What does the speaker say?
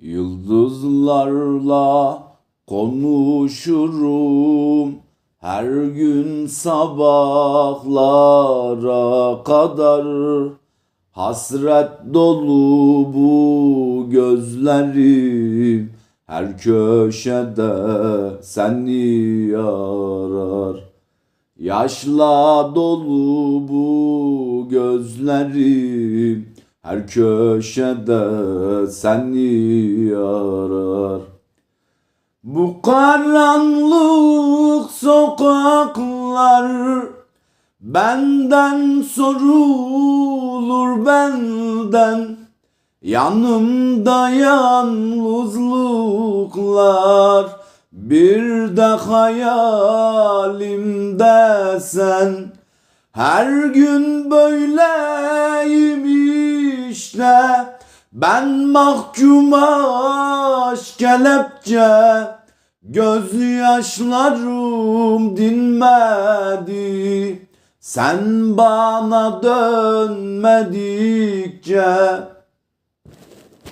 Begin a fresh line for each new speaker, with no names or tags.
Yıldızlarla konuşurum her gün sabahlara kadar. Hasret dolu bu gözlerim her köşede seni arar. Yaşla dolu bu gözlerim her köşede seni arar. Bu karanlık sokaklar benden sorulur benden. Yanımda yalnızlıklar bir de hayalimde sen Her gün böyleyim işte Ben mahkum aşk kelepçe. Gözyaşlarım dinmedi Sen bana dönmedikçe